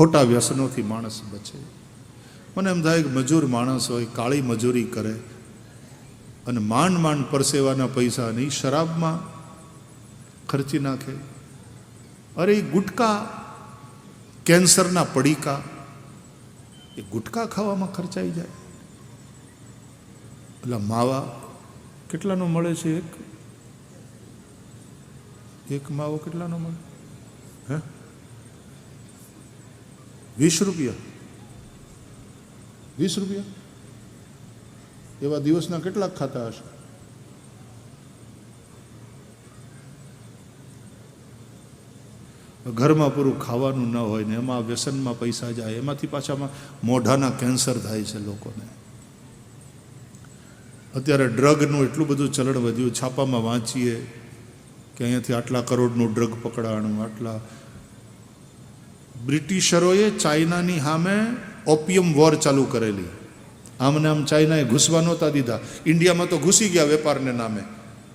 ખોટા વ્યસનોથી માણસ બચે. મને એમ થાય કે મજૂર માણસ હોય, કાળી મજૂરી કરે અને માંડ માંડ પરસેવાના પૈસા નહીં, શરાબમાં ખર્ચી નાખે. અરે એ ગુટકા કેન્સરના પડીકા, એ ગુટકા ખાવામાં ખર્ચાઈ જાય. પેલા માવા કેટલાનો મળે છે એક? એક માવો કેટલાનો મળે? હે? વીસ રૂપિયા. વીસ રૂપિયા? એવા દિવસના કેટલાક ખાતા હશે? ઘરમાં પૂરું ખાવાનું ન હોય ને એમાં વ્યસનમાં પૈસા જાય, એમાંથી પાછામાં મોઢાના કેન્સર થાય છે લોકોને. અત્યારે ડ્રગનું એટલું બધું ચલણ વધ્યું, છાપામાં વાંચીએ કે અહીંયાથી આટલા કરોડનું ડ્રગ પકડાણું, આટલા બ્રિટિશરોએ ચાઇનાની સામે ઓપિયમ વોર ચાલુ કરેલી. આમને આમ ચાઇનાએ ઘૂસવા નહોતા દીધા. ઇન્ડિયામાં તો ઘૂસી ગયા વેપારને નામે.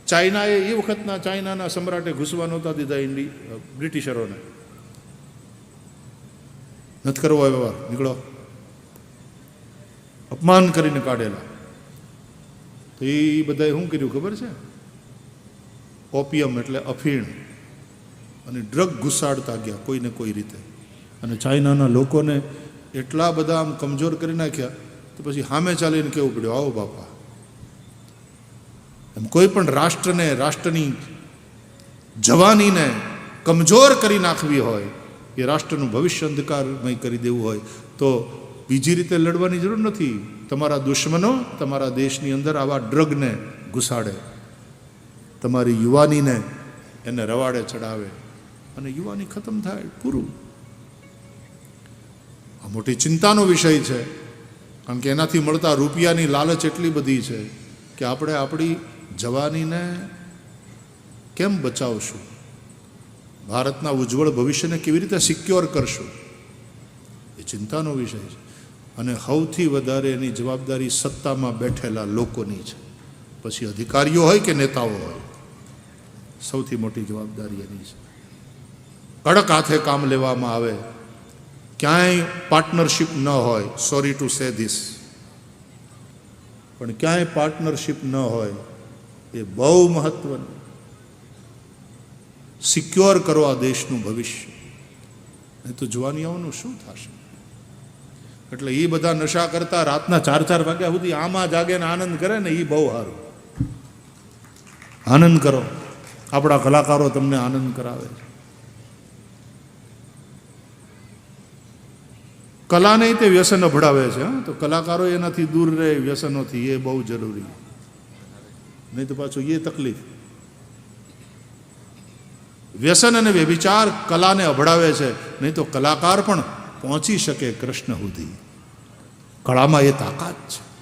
ચાઇનાએ એ વખતના ચાઇનાના સમ્રાટે ઘૂસવા નહોતા દીધા ઇન્ડી બ્રિટિશરોને. નથી કરવો વ્યવહાર. નીકળો. અપમાન કરીને કાઢેલા. તો એ બધાએ શું કર્યું ખબર છે? ઓપિયમ એટલે અફીણ. અને ડ્રગ ઘુસાડતા ગયા કોઈને કોઈ રીતે. અને ચાઇનાના લોકોને એટલા બધા આમ કમજોર કરી નાખ્યા તો પછી સામે ચાલીને કેવું પડ્યું? આવો બાપા. એમ કોઈ પણ રાષ્ટ્રને, રાષ્ટ્રની જવાનીને કમજોર કરી નાખવી હોય, એ રાષ્ટ્રનું ભવિષ્ય અંધકારમય કરી દેવું હોય, તો બીજી રીતે લડવાની જરૂર નથી. તમારા દુશ્મનો તમારા દેશની અંદર આવા ડ્રગને ઘુસાડે. તમારી યુવાનીને એને રવાડે ચડાવે. અને યુવાની ખતમ થાય, પૂરું. આ મોટી ચિંતાનો વિષય છે. કારણ કે એનાથી મળતા રૂપિયાની લાલચ એટલી બધી છે કે આપણે આપણી જવાનીને કેમ બચાવશું? ભારતના ઉજ્જવળ ભવિષ્યને કેવી રીતે સિક્યોર કરશું? એ ચિંતાનો વિષય છે. અને સૌથી વધારે એની જવાબદારી સત્તામાં બેઠેલા લોકોની છે. પછી અધિકારીઓ હોય કે નેતાઓ હોય? સૌથી મોટી જવાબદારી એની છે. કડક હાથે કામ લેવામાં આવે ક્યાંય પાર્ટનરશિપ ન હોય સોરી ટુ સે ધીસ પણ ક્યાંય પાર્ટનરશિપ ન હોય, એ બહુ મહત્વનું. સિક્યોર કરો આ દેશનું ભવિષ્ય. નહીં તો જવાનીઓનું શું થશે? એટલે એ બધા નશા કરતા રાતના ચાર ચાર વાગ્યા સુધી આમાં જાગે ને આનંદ કરે ને એ બહુ સારું. આનંદ કરો. આપણા કલાકારો તમને આનંદ કરાવે. છે કલાને તે વ્યસન અભડાવે છે તો કલાકારો એનાથી દૂર રહે, વ્યસનોથી, એ બહુ જરૂરી. નહીં તો પાછું એ તકલીફ. વ્યસન અને વ્યભિચાર કલાને અભડાવે છે, નહીં તો કલાકાર પણ પહોંચી શકે કૃષ્ણ સુધી. કળામાં એ તાકાત છે.